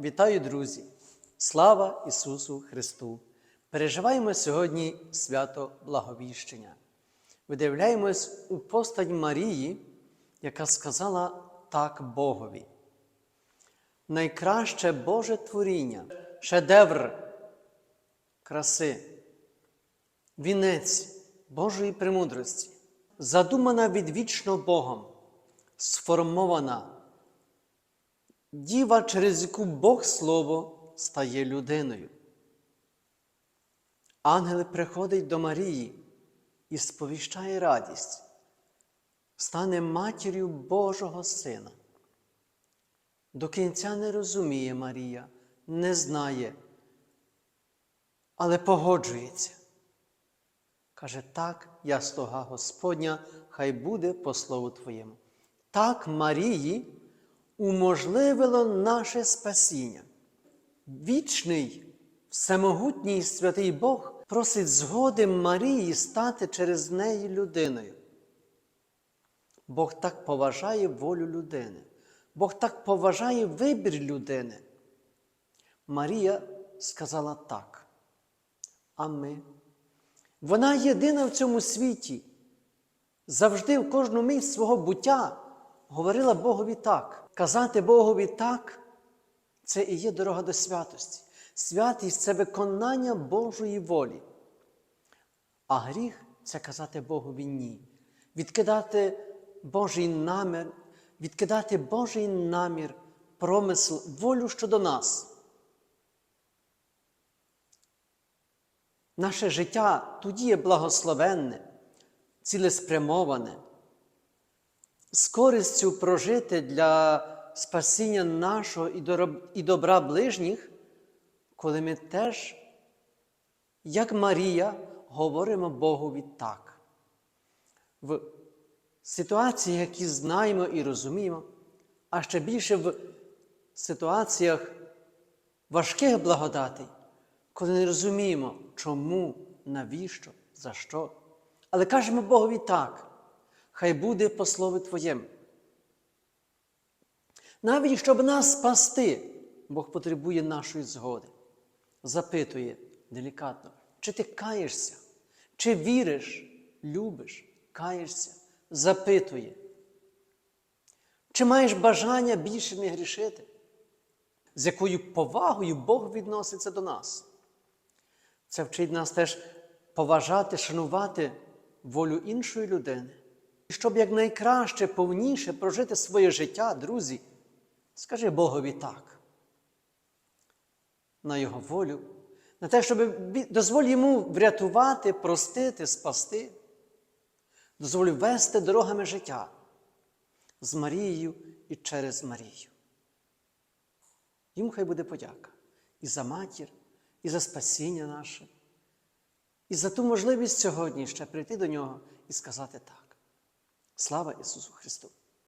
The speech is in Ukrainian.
Вітаю, друзі! Слава Ісусу Христу! Переживаємо сьогодні свято Благовіщення. Видивляємось у постать Марії, яка сказала так Богові. Найкраще Боже творіння, шедевр краси, вінець Божої премудрості, задумана відвічно Богом, сформована діва, через яку Бог Слово стає людиною. Ангел приходить до Марії і сповіщає радість, стане матір'ю Божого Сина. До кінця не розуміє Марія, не знає, але погоджується. Каже, так, я слуга Господня, хай буде по слову Твоєму. Так Марії уможливило наше спасіння. Вічний, всемогутній святий Бог просить згоди Марії стати через неї людиною. Бог так поважає волю людини. Бог так поважає вибір людини. Марія сказала так. А ми? Вона єдина в цьому світі. Завжди в кожну мить свого буття говорила Богові так. Казати Богові так це і є дорога до святості. Святість це виконання Божої волі. А гріх це казати Богові ні. Відкидати Божий намір, відкидати Божий намір, промисл, волю щодо нас. Наше життя тоді є благословенне, цілеспрямоване, з користю прожити для спасіння нашого і добра ближніх, коли ми теж, як Марія, говоримо Богові так. В ситуації, які знаємо і розуміємо, а ще більше в ситуаціях важких благодатей, коли не розуміємо, чому, навіщо, за що. Але кажемо Богові так, хай буде по слову Твоєму. Навіть щоб нас спасти, Бог потребує нашої згоди. Запитує делікатно, чи ти каєшся, чи віриш, любиш, каєшся, запитує. Чи маєш бажання більше не грішити? З якою повагою Бог відноситься до нас? Це вчить нас теж поважати, шанувати волю іншої людини. І щоб якнайкраще, повніше прожити своє життя, друзі, скажи Богові так. На Його волю, на те, щоб дозволь йому врятувати, простити, спасти, дозволь вести дорогами життя з Марією і через Марію. Йому хай буде подяка і за матір, і за спасіння наше, і за ту можливість сьогодні ще прийти до нього і сказати так. Слава Ісусу Христу!